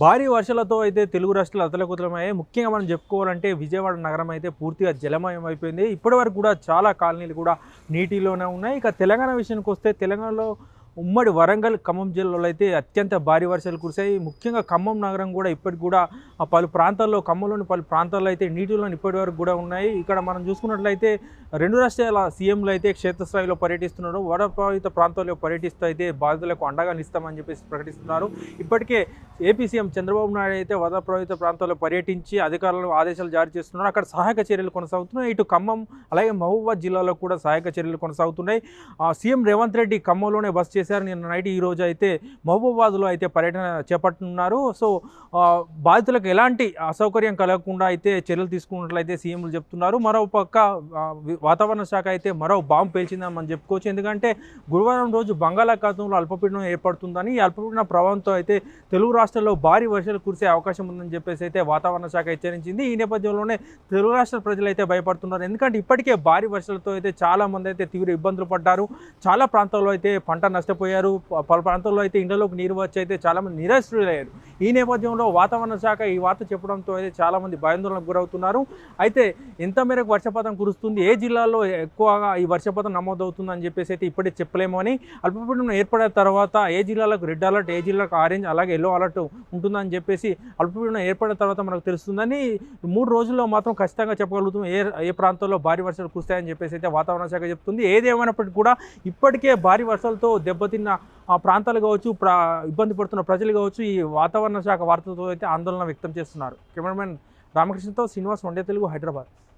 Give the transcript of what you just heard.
భారీ వర్షాలతో అయితే తెలుగు రాష్ట్రాలు అతలకుతలమయ్యాయి. ముఖ్యంగా మనం చెప్పుకోవాలంటే విజయవాడ నగరం అయితే పూర్తిగా జలమయం అయిపోయింది. ఇప్పటి వరకు కూడా చాలా కాలనీలు కూడా నీటిలోనే ఉన్నాయి. ఇక తెలంగాణ విషయానికి వస్తే తెలంగాణలో ఉమ్మడి వరంగల్ ఖమ్మం జిల్లాలో అయితే అత్యంత భారీ వర్షాలు కురిశాయి. ముఖ్యంగా ఖమ్మం నగరం కూడా ఇప్పటికి కూడా పలు ప్రాంతాల్లో ఖమ్మంలోని పలు ప్రాంతాల్లో అయితే నీటిలో ఇప్పటి వరకు కూడా ఉన్నాయి. ఇక్కడ మనం చూసుకున్నట్లయితే రెండు రాష్ట్రాల సీఎంలు అయితే క్షేత్రస్థాయిలో పర్యటిస్తున్నారు. వడ ప్రభావిత ప్రాంతాల్లో పర్యటిస్తూ అయితే బాధితులకు అండగా నిస్తామని చెప్పేసి ప్రకటిస్తున్నారు. ఇప్పటికే ఏపీ సీఎం చంద్రబాబు నాయుడు అయితే వరద ప్రభావిత ప్రాంతాల్లో పర్యటించి అధికారులకు ఆదేశాలు జారీ చేస్తున్నారు. అక్కడ సహాయక చర్యలు కొనసాగుతున్నాయి. ఇటు ఖమ్మం అలాగే మహబూబాద్ జిల్లాలో కూడా సహాయక చర్యలు కొనసాగుతున్నాయి. ఆ, సీఎం రేవంత్ రెడ్డి ఖమ్మంలోనే బస్ చేశారు. నిన్న నైట్ ఈ రోజు అయితే మహబూబాబాద్లో అయితే పర్యటన చేపట్టున్నారు సో బాధితులకు ఎలాంటి అసౌకర్యం కలగకుండా అయితే చర్యలు తీసుకున్నట్లయితే సీఎంలు చెప్తున్నారు. మరో పక్క వాతావరణ శాఖ అయితే మరో బాంబు పేల్చిందని మనం చెప్పుకోవచ్చు. ఎందుకంటే గురువారం రోజు బంగాళాఖాతంలో అల్పపీడనం ఏర్పడుతుందని ఈ అల్పపీడన ప్రభావంతో అయితే తెలుగు రాష్ట్రాల్లో భారీ వర్షాలు కురిసే అవకాశం ఉందని చెప్పేసి అయితే వాతావరణ శాఖ హెచ్చరించింది. ఈ నేపథ్యంలోనే తెలుగు రాష్ట్ర ప్రజలు అయితే భయపడుతున్నారు. ఎందుకంటే ఇప్పటికే భారీ వర్షాలతో అయితే చాలామంది అయితే తీవ్ర ఇబ్బందులు పడ్డారు. చాలా ప్రాంతాల్లో అయితే పంట నష్టం నష్టపోయారు పలు ప్రాంతాల్లో అయితే ఇండ్లలోకి నీరు వచ్చి అయితే చాలా మంది నిరాశ్రులయ్యారు ఈ నేపథ్యంలో వాతావరణ శాఖ ఈ వార్త చెప్పడంతో అయితే చాలా మంది భయాందోళనకు గురవుతున్నారు. అయితే ఎంత మేరకు వర్షపాతం కురుస్తుంది. ఏ జిల్లాలో ఎక్కువగా ఈ వర్షపాతం నమోదవుతుందని చెప్పేసి అయితే ఇప్పుడే చెప్పలేము అని అల్పపీడనం ఏర్పడిన తర్వాత ఏ జిల్లాలకు రెడ్ అలర్ట్ ఏ జిల్లాకు ఆరెంజ్ అలాగే ఎల్లో అలర్ట్ ఉంటుందని చెప్పేసి అల్పపీడనం ఏర్పడిన తర్వాత మనకు తెలుస్తుందని మూడు రోజుల్లో మాత్రం ఖచ్చితంగా చెప్పగలుగుతాం. ఏ ఏ ప్రాంతాల్లో భారీ వర్షాలు కురుస్తాయని చెప్పేసి అయితే వాతావరణ శాఖ చెప్తుంది. ఏదేమైనప్పటికీ కూడా ఇప్పటికే భారీ వర్షాలతో దెబ్బ దెబ్బతిన్న ఆ ప్రాంతాలు కావచ్చు ప్రా ఇబ్బంది పడుతున్న ప్రజలు కావచ్చు ఈ వాతావరణ శాఖ వార్తలతో అయితే ఆందోళన వ్యక్తం చేస్తున్నారు. కెమెరామెన్ రామకృష్ణతో శ్రీనివాస్ వండే తెలుగు హైదరాబాద్.